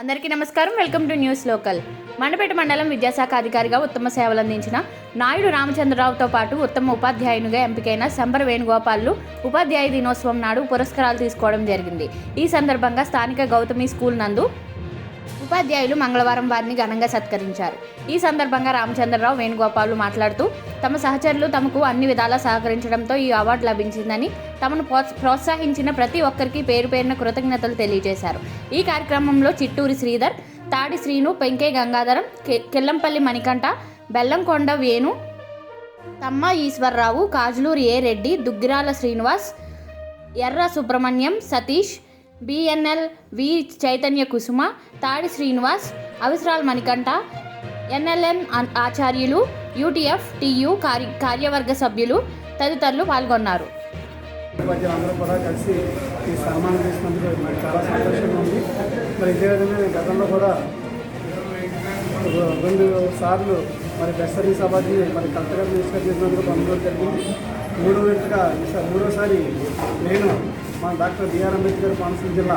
అందరికీ నమస్కారం. Welcome to news local. Mandapeta మండలం విద్యాశాఖ అధికారిగా ఉత్తమ సేవలు అందించిన నాయుడు రామచంద్రరావుతో పాటు ఉత్తమ ఉపాధ్యాయునిగా ఎంపికైన సంబర వేణుగోపాల్లు ఉపాధ్యాయ దినోత్సవం నాడు పురస్కారాలు తీసుకోవడం జరిగింది. ఈ సందర్భంగా స్థానిక గౌతమి స్కూల్ నందు ఉపాధ్యాయులు మంగళవారం వారిని ఘనంగా సత్కరించారు. ఈ సందర్భంగా రామచంద్రరావు వేణుగోపాలు మాట్లాడుతూ తమ సహచరులు తమకు అన్ని విధాలా సహకరించడంతో ఈ అవార్డు లభించిందని తమను ప్రోత్స- ప్రోత్సహించిన ప్రతి ఒక్కరికి పేరు పేరున కృతజ్ఞతలు తెలియజేశారు. ఈ కార్యక్రమంలో చిట్టూరి శ్రీధర్ తాడి శ్రీను పెంకే గంగాధరం కెల్లంపల్లి మణికంఠ బెల్లంకొండ వేణు తమ్మ ఈశ్వర్రావు కాజులూరు ఏ Reddy Duggirala Srinivas Erra Subrahmanyam Satish BNL V Chaitanya Kusuma Tadi Srinivas Avisral Manikanta NLN Acharyulu UTF TU కార్య కార్యవర్గ సభ్యులు తదితరులు పాల్గొన్నారు. ఉపాధ్యాయులందరూ కూడా కలిసి ఈ సన్మానం చేసినందుకు నాకు చాలా సంతోషంగా ఉంది. మరి ఇదే విధంగా నేను గతంలో కూడా రెండు సార్లు మరి బెస్ట్ సర్వీస్ అవార్డుని మరి కలెక్టర్ మినిస్టర్ చేసినందుకు పొందడం జరిగింది మూడో విడతగా ఈసారి మూడోసారి నేను మా డాక్టర్ బిఆర్ అంబేద్కర్ కోనసీమ జిల్లా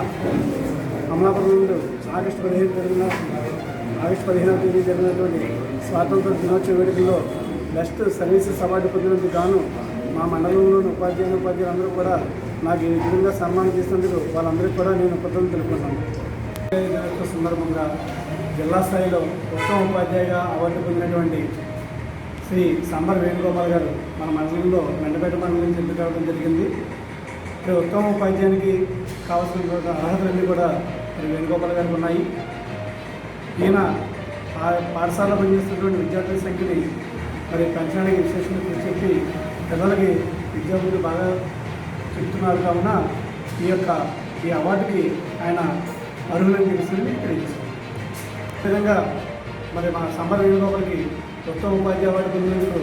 అమలాపురం నుండి ఆగస్టు పదిహేను జరిగిన ఆగస్టు పదిహేనవ తేదీ జరిగినటువంటి స్వాతంత్ర దినోత్సవ వేడుకల్లో బెస్ట్ సర్వీసెస్ అవార్డు పొందినందుకు గాను మా మండలంలోని ఉపాధ్యాయులు ఉపాధ్యాయులందరూ కూడా నాకు ఈ విధంగా సన్మానం చేసినందుకు వాళ్ళందరికీ కూడా నేను కృతజ్ఞతలు తెలుపుకున్నాను దినోత్సవ సందర్భంగా జిల్లా స్థాయిలో ఉత్తమ ఉపాధ్యాయుగా అవార్డు పొందినటువంటి శ్రీ సంబర్ వేణుగోపాల్ గారు మన మండలంలో మెండపేట మండలం నుంచి కావడం జరిగింది. మరి ఉత్తమ ఉపాధ్యాయునికి కావాల్సిన అర్హతలన్నీ కూడా మరి వేణుగోపాల్ గారికి ఉన్నాయి. ఈయన ఆ పాఠశాలలో పనిచేస్తున్నటువంటి విద్యార్థుల సంఖ్యని మరి పెంచడానికి విశేషంగా చెప్పి పిల్లలకి విద్యార్థులు బాగా చెప్తున్నారు కావున ఈ యొక్క ఈ అవార్డుకి ఆయన అర్హులని తెలుస్తుంది తెలియజేస్తుంది విధంగా మరి మా సంబర వేణుగోపాల్కి ఉత్తమ ఉపాధ్యాయ అవార్డు పొందినందుకు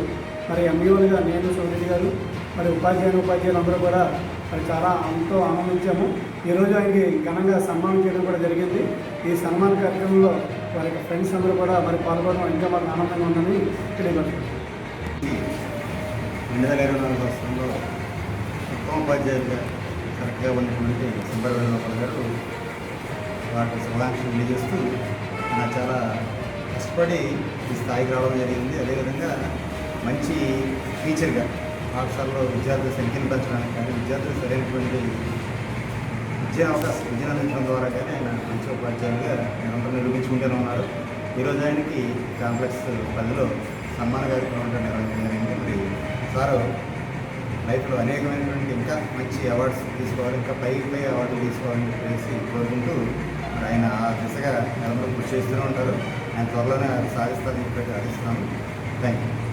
మరి ఎంఈఓలుగా నేను సోదరి గారు మరి ఉపాధ్యాయులు ఉపాధ్యాయులు అందరూ కూడా మరి చాలా ఎంతో ఆనందించాము. ఈరోజు ఆయనకి ఘనంగా సన్మానం చేయడం కూడా జరిగింది. ఈ సన్మాన కార్యక్రమంలో వారి యొక్క ఫ్రెండ్స్ అందరూ కూడా మరి పాల్గొనడం ఇంకా మాకు ఆనందంగా ఉందని తెలియపడుతుంది రెండు వేల ఇరవై నాలుగు సంవత్సరంలో ఉత్తమ కరెక్ట్గా ఉన్నటువంటి సుందర గారు వాటి శుభాకాంక్షలు తెలియజేస్తూ నా చాలా కష్టపడి ఈ స్థాయికి రావడం జరిగింది. అదేవిధంగా మంచి టీచర్గా పాఠశాలలో విద్యార్థుల సంఖ్యను పెంచడానికి కానీ విద్యార్థులు సరైనటువంటి విద్యా అవకాశం విద్యను అందించడం ద్వారా కానీ ఆయన మంచి ఉపాధ్యాయులుగా నిరంతరం నిరూపించుకుంటూనే ఉన్నారు. ఈరోజు ఆయనకి కాంప్లెక్స్ పదిలో సన్మాన కార్యక్రమం అంటే నిర్వహించడం జరిగింది. మరి సారు లైఫ్లో అనేకమైనటువంటి ఇంకా మంచి అవార్డ్స్ తీసుకోవాలి ఇంకా పై పై అవార్డులు తీసుకోవాలని చెప్పేసి కోరుకుంటూ మరి ఆయన ఆ దిశగా నిరంతరం కృషి చేస్తూనే ఉంటారు. ఆయన త్వరలోనే అది సాధిస్తారని చెప్పి ఆశిస్తున్నాను థ్యాంక్ యూ